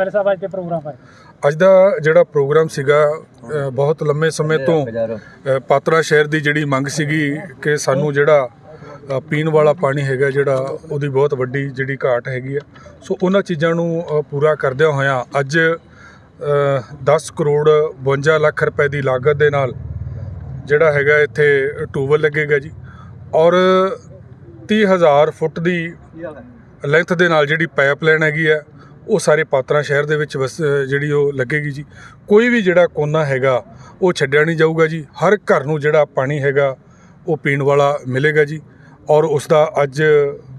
MLA ਸਾਹਿਬ ਅੱਜ ਦੇ programme ਹੈ ਅੱਜ ਦਾ ਜਿਹੜਾ ਪ੍ਰੋਗਰਾਮ ਸੀਗਾ ਬਹੁਤ ਲੰਮੇ ਸਮੇਂ ਤੋਂ ਪਾਤਰਾ ਸ਼ਹਿਰ ਦੀ ਜਿਹੜੀ ਮੰਗ ਸੀਗੀ ਕਿ ਸਾਨੂੰ ਜਿਹੜਾ ਪੀਣ ਵਾਲਾ ਪਾਣੀ ਹੈਗਾ ਜਿਹੜਾ ਉਹਦੀ ਬਹੁਤ ਵੱਡੀ ਜਿਹੜੀ ਘਾਟ ਹੈਗੀ ਆ। ਸੋ ਉਹਨਾਂ ਚੀਜ਼ਾਂ ਨੂੰ ਪੂਰਾ ਕਰਦਿਆਂ ਹੋਇਆਂ ਅੱਜ ਅ, 10 ਕਰੋੜ 52 ਲੱਖ ਰੁਪਏ ਦੀ ਲਾਗਤ ਦੇ ਨਾਲ ਜਿਹੜਾ ਹੈਗਾ ਇੱਥੇ ਟੂਬਲ ਲੱਗੇਗਾ ਜੀ। ਔਰ 30000 ਫੁੱਟ ਦੀ ਲੈਂਥ ਦੇ ਨਾਲ ਜਿਹੜੀ ਪਾਈਪਲਾਈਨ ਹੈਗੀ ਆ ਉਹ ਸਾਰੇ ਪਾਤਰਾ ਸ਼ਹਿਰ ਦੇ ਵਿੱਚ ਵਸ ਜਿਹੜੀ ਉਹ ਲੱਗੇਗੀ ਜੀ। ਕੋਈ ਵੀ ਜਿਹੜਾ ਕੋਨਾ ਹੈਗਾ, ਉਹ ਛੱਡਿਆ ਨਹੀਂ ਜਾਊਗਾ ਜੀ। ਹਰ ਘਰ ਨੂੰ ਜਿਹੜਾ ਪਾਣੀ ਹੈਗਾ, ਉਹ ਪੀਣ ਵਾਲਾ ਮਿਲੇਗਾ ਜੀ। ਔਰ ਉਸ ਦਾ ਅੱਜ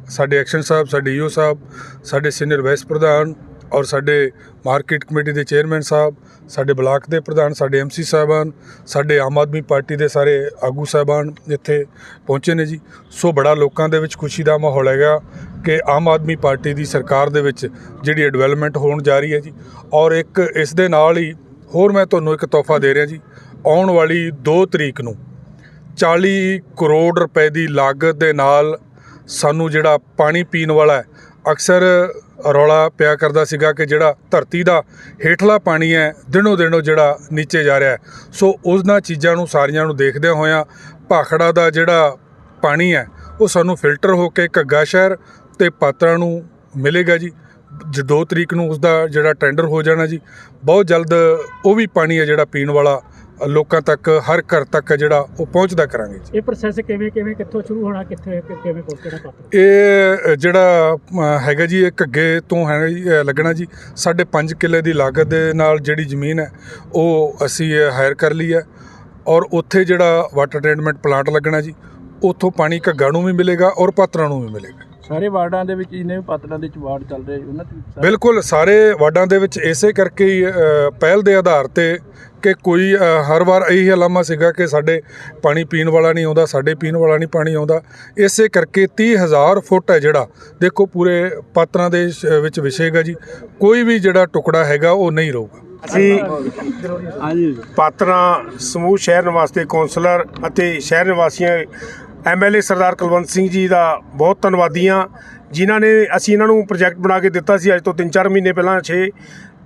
ਸਾਡੇ ਐਕਸ਼ਨ ਸਾਹਿਬ, ਸਾਡੇ ਈਓ ਸਾਹਿਬ, ਸਾਡੇ ਸੀਨੀਅਰ ਵਾਈਸ ਪ੍ਰਧਾਨ ਔਰ ਸਾਡੇ ਮਾਰਕੀਟ ਕਮੇਟੀ ਦੇ ਚੇਅਰਮੈਨ ਸਾਹਿਬ ਸਾਡੇ ਬਲਾਕ ਦੇ ਪ੍ਰਧਾਨ, ਸਾਡੇ ਐਮਸੀ ਸਾਹਿਬਾਨ, ਸਾਡੇ ਆਮ ਆਦਮੀ ਪਾਰਟੀ ਦੇ ਸਾਰੇ ਆਗੂ ਸਾਹਿਬਾਨ ਇੱਥੇ ਪਹੁੰਚੇ ਨੇ ਜੀ। ਸੋ ਬੜਾ ਲੋਕਾਂ ਦੇ ਵਿੱਚ ਖੁਸ਼ੀ ਦਾ ਮਾਹੌਲ ਹੈਗਾ ਕਿ ਆਮ ਆਦਮੀ ਪਾਰਟੀ ਦੀ ਸਰਕਾਰ ਦੇ ਵਿੱਚ ਜਿਹੜੀ ਡਿਵੈਲਪਮੈਂਟ ਹੋਣ ਜਾ ਰਹੀ ਹੈ ਜੀ। ਔਰ ਇੱਕ ਇਸ ਦੇ ਨਾਲ ਹੀ ਹੋਰ ਮੈਂ ਤੁਹਾਨੂੰ ਇੱਕ ਤੋਹਫਾ ਦੇ ਰਿਹਾ ਜੀ। ਆਉਣ ਵਾਲੀ 2 ਤਰੀਕ ਨੂੰ 40 ਕਰੋੜ ਰੁਪਏ ਦੀ ਲਾਗਤ ਦੇ ਨਾਲ ਸਾਨੂੰ ਜਿਹੜਾ ਪਾਣੀ ਪੀਣ ਵਾਲਾ ਹੈ ਅਕਸਰ ਰੌਲਾ ਪਿਆ ਕਰਦਾ ਸੀਗਾ ਕਿ ਜਿਹੜਾ ਧਰਤੀ ਦਾ ਹੇਠਲਾ ਪਾਣੀ ਹੈ, ਦਿਨੋ ਦਿਨੋ ਜਿਹੜਾ ਨੀਚੇ ਜਾ ਰਿਹਾ ਸੋ ਉਹਨਾਂ ਚੀਜ਼ਾਂ ਨੂੰ ਸਾਰੀਆਂ ਨੂੰ ਦੇਖਦਿਆਂ ਹੋਇਆਂ ਭਾਖੜਾ ਦਾ ਜਿਹੜਾ ਪਾਣੀ ਹੈ, ਉਹ ਸਾਨੂੰ ਫਿਲਟਰ ਹੋ ਕੇ ਘੱਗਾ ਸ਼ਹਿਰ ਤੇ ਪਾਤਰਾਂ ਨੂੰ ਮਿਲੇਗਾ ਜੀ। ਜ 2 ਤਰੀਕ ਨੂੰ ਉਸ ਦਾ ਜਿਹੜਾ ਟੈਂਡਰ ਹੋ ਜਾਣਾ ਜੀ। ਬਹੁਤ ਜਲਦ ਉਹ ਵੀ ਪਾਣੀ ਹੈ ਜਿਹੜਾ ਪੀਣ ਵਾਲਾ ਲੋਕਾਂ ਤੱਕ ਹਰ ਘਰ ਤੱਕ ਜਿਹੜਾ ਉਹ ਪਹੁੰਚਦਾ ਕਰਾਂਗੇ ਜੀ। ਇਹ ਪ੍ਰੋਸੈਸ ਕਿਵੇਂ ਕਿਵੇਂ ਕਿੱਥੋਂ ਸ਼ੁਰੂ ਹੋਣਾ ਕਿੱਥੇ ਕਿਵੇਂ ਪਹੁੰਚਣਾ ਪਾਤਰ? ਇਹ ਜਿਹੜਾ ਹੈਗਾ ਜੀ ਇਹ ਘੱਗੇ ਤੋਂ ਹੈ ਲੱਗਣਾ ਜੀ ਸਾਡੇ 5 ਕਿੱਲੇ ਦੀ ਲਾਗਤ ਦੇ ਨਾਲ ਜਿਹੜੀ ਜ਼ਮੀਨ ਹੈ ਉਹ ਅਸੀਂ ਹਾਇਰ ਕਰ ਲਈ ਹੈ। ਔਰ ਉੱਥੇ ਜਿਹੜਾ ਵਾਟਰ ਟ੍ਰੀਟਮੈਂਟ ਪਲਾਂਟ ਲੱਗਣਾ ਜੀ ਉੱਥੋਂ ਪਾਣੀ ਘੱਗਾ ਨੂੰ ਵੀ ਮਿਲੇਗਾ ਔਰ ਪਾਤਰਾਂ ਨੂੰ ਵੀ ਮਿਲੇਗਾ। ਸਾਰੇ ਵਾਰਡਾਂ ਦੇ ਵਿੱਚ ਜਿੰਨੇ ਵੀ ਪਾਤਰਾਂ ਦੇ ਵਿੱਚ ਵਾਰਡ ਚੱਲ ਰਹੇ ਉਹਨਾਂ ਚ ਸਾਰੇ- ਬਿਲਕੁਲ ਸਾਰੇ ਵਾਰਡਾਂ ਦੇ ਵਿੱਚ ਇਸੇ ਕਰਕੇ ਹੀ ਅ, ਪਹਿਲ ਦੇ ਆਧਾਰ ਤੇ ਕਿ ਕੋਈ ਅ, ਹਰ ਵਾਰ ਇਹੀ ਹਲਾਮਾ ਸੀਗਾ ਕਿ ਸਾਡੇ ਪਾਣੀ ਪੀਣ ਵਾਲਾ ਨਹੀਂ ਆਉਂਦਾ ਸਾਡੇ ਪੀਣ ਵਾਲਾ ਨਹੀਂ ਪਾਣੀ ਆਉਂਦਾ। ਇਸੇ ਕਰਕੇ 30000 ਫੁੱਟ ਹੈ ਜਿਹੜਾ ਦੇਖੋ ਪੂਰੇ ਪਾਤਰਾਂ ਦੇ ਸ਼- ਵਿੱਚ ਵਿਛੇਗਾ ਜੀ। ਕੋਈ ਵੀ ਜਿਹੜਾ ਟੁਕੜਾ ਹੈਗਾ ਉਹ ਨਹੀਂ ਰਹੂਗਾ। ਅਸੀਂ ਹਾਂਜੀ। ਪਾਤਰਾਂ ਸਮੂਹ ਸ਼ਹਿਰ ਨਿਵਾਸੀ ਕੌਂਸਲਰ ਅਤੇ ਸ਼ਹਿਰ ਨਿਵਾਸੀਆਂ ਐਮਐਲਏ ਸਰਦਾਰ ਕੁਲਵੰਤ ਸਿੰਘ ਜੀ ਦਾ ਬਹੁਤ ਧੰਨਵਾਦੀ ਹਾਂ ਜਿਨ੍ਹਾਂ ਨੇ ਅਸੀਂ ਇਹਨਾਂ ਨੂੰ ਪ੍ਰੋਜੈਕਟ ਬਣਾ ਕੇ ਦਿੱਤਾ ਸੀ ਅੱਜ ਤੋਂ 3-4 ਮਹੀਨੇ ਪਹਿਲਾਂ 6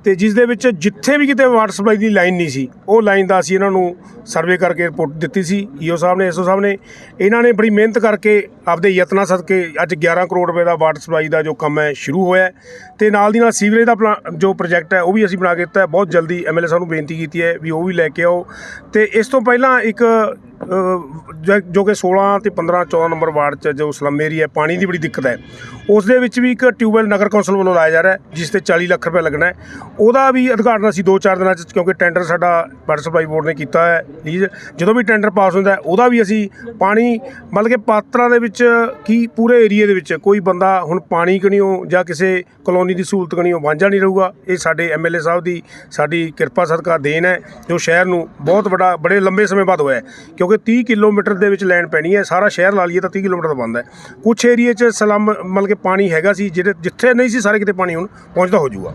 ਤੇ ਜਿਸ ਦੇ ਵਿੱਚ ਜਿੱਥੇ ਵੀ ਕਿਤੇ ਵਾਟਰ ਸਪਲਾਈ ਦੀ ਲਾਈਨ ਨਹੀਂ ਸੀ, ਉਹ ਲਾਈਨ ਦਾ ਅਸੀਂ ਇਹਨਾਂ ਨੂੰ ਸਰਵੇ ਕਰਕੇ ਰਿਪੋਰਟ ਦਿੱਤੀ ਸੀ, ਈਓ ਸਾਹਿਬ ਨੇ ਐਸਓ ਸਾਹਿਬ ਨੇ। ਇਹਨਾਂ ਨੇ ਬੜੀ ਮਿਹਨਤ ਕਰਕੇ ਆਪਦੇ ਯਤਨਾਂ ਸਦਕੇ ਅੱਜ 11 ਕਰੋੜ ਰੁਪਏ ਦਾ ਵਾਟਰ ਸਪਲਾਈ ਦਾ ਜੋ ਕੰਮ ਹੈ, ਸ਼ੁਰੂ ਹੋਇਆ ਹੈ। ਤੇ ਨਾਲ ਦੀ ਨਾਲ ਸੀਵਰੇਜ ਦਾ ਪਲਾ- ਜੋ ਪ੍ਰੋਜੈਕਟ ਹੈ, ਉਹ ਵੀ ਅਸੀਂ ਬਣਾ ਕੇ ਦਿੱਤਾ ਬਹੁਤ ਜਲਦੀ ਐਮਐਲਏ ਸਾਹਿਬ ਨੂੰ ਬੇਨਤੀ ਕੀਤੀ ਹੈ ਵੀ ਉਹ ਵੀ ਲੈ ਕੇ ਆਓ। ਤੇ ਇਸ ਤੋਂ ਪਹਿਲਾਂ ਇੱਕ ਜ- ਜੋ ਕਿ 16 ਤੇ 15 14 ਨੰਬਰ ਵਾਰਡ 'ਚ ਜੋ ਸਲਮ ਏਰੀਆ ਪਾਣੀ ਦੀ ਬੜੀ ਦਿੱਕਤ ਹੈ। ਉਸ ਦੇ ਵਿੱਚ ਵੀ ਇੱਕ ਟਿਊਬਵੈਲ ਨਗਰ ਕੌਂਸਲ ਵੱਲੋਂ ਲਾਇਆ ਜਾ ਰਿਹਾ ਜਿਸ ਤੇ 40 ਲੱਖ ਰੁਪਏ ਲੱਗਣਾ ਹੈ। ਉਹਦਾ ਵੀ ਉਦਘਾਟਨ ਅਸੀਂ 2-4 ਦਿਨਾਂ 'ਚ, ਕਿਉਂਕਿ ਟੈਂਡਰ ਸਾਡਾ ਵਾਟਰ ਸਪਲਾਈ ਬੋਰਡ ਨੇ ਕੀਤਾ ਹੈ ਲੀਜ਼ ਜਦੋਂ ਵੀ ਟੈਂਡਰ ਪਾਸ ਹੁੰਦਾ ਉਹਦਾ ਵੀ ਅਸੀਂ ਪਾਣੀ, ਮਤਲਬ ਕਿ ਪਾਤਰਾਂ ਦੇ ਵਿੱਚ ਕੀ ਪੂਰੇ ਏਰੀਆ ਦੇ ਵਿੱਚ ਕੋਈ ਬੰਦਾ ਹੁਣ ਪਾਣੀ ਕਣੀਓ ਜਾਂ ਕਿਸੇ ਕਲੋਨੀ ਦੀ ਸਹੂਲਤ ਕਣੀਓ ਵਾਂਝਾ ਨਹੀਂ ਰਹੂਗਾ। ਇਹ ਸਾਡੇ ਐਮਐਲਏ ਸਾਹਿਬ ਦੀ ਸਾਡੀ ਕਿਰਪਾ ਸਦਕਾ ਦੇਣ ਹੈ, ਜੋ ਸ਼ਹਿਰ ਨੂੰ ਬਹੁਤ ਵੱਡਾ, ਬੜੇ ਲੰਬੇ ਸਮੇਂ ਬਾਅਦ ਹੋਇਆ ਹੈ। ਕਿਉਂਕਿ 30 ਕਿਲੋਮੀਟਰ ਦੇ ਵਿੱਚ ਲੈਣ ਪੈਣੀ ਹੈ ਸਾਰਾ ਸ਼ਹਿਰ ਲਾ ਲਈਏ ਤਾਂ 30 ਕਿਲੋਮੀਟਰ ਦਾ ਬੰਦਾ ਹੈ। ਕੁਛ ਏਰੀਏ 'ਚ ਸਲਮ ਮਤਲਬ ਕਿ ਪਾਣੀ ਹੈਗਾ ਸੀ ਜਿਹੜੇ ਜਿੱਥੇ ਨਹੀਂ ਸੀ ਸਾਰੇ ਕਿਤੇ ਪਾਣੀ ਹੁਣ ਪਹੁੰਚਦਾ ਹੋ ਜਾਊਗਾ।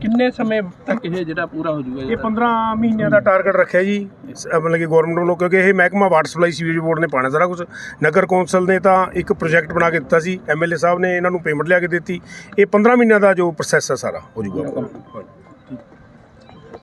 ਕਿੰਨੇ ਸਮੇਂ ਤੱਕ ਇਹ ਜਿਹੜਾ ਪੂਰਾ ਹੋ ਜਾਊਗਾ? ਇਹ 15 ਮਹੀਨਿਆਂ ਦਾ ਟਾਰਗੇਟ ਰੱਖਿਆ ਜੀ ਮਤਲਬ ਕਿ ਗਵਰਨਮੈਂਟ ਵੱਲੋਂ ਕਿਉਂਕਿ ਇਹ ਮਹਿਕਮਾ ਵਾਟਰ ਸਪਲਾਈ ਸੀਵਰੇਜ ਬੋਰਡ ਨੇ ਪਾਣਾ ਸਾਰਾ ਕੁਝ ਨਗਰ ਕੌਂਸਲ ਨੇ ਤਾਂ ਇੱਕ ਪ੍ਰੋਜੈਕਟ ਬਣਾ ਕੇ ਦਿੱਤਾ ਸੀ ਐਮਐਲਏ ਸਾਹਿਬ ਨੇ ਇਹਨਾਂ ਨੂੰ ਪੇਮੈਂਟ ਲਿਆ ਕੇ ਦਿੱਤੀ। ਇਹ 15 ਮਹੀਨਿਆਂ ਦਾ ਜੋ ਪ੍ਰੋਸੈਸ ਹੈ ਸਾਰਾ ਹੋ ਜਾਊਗਾ।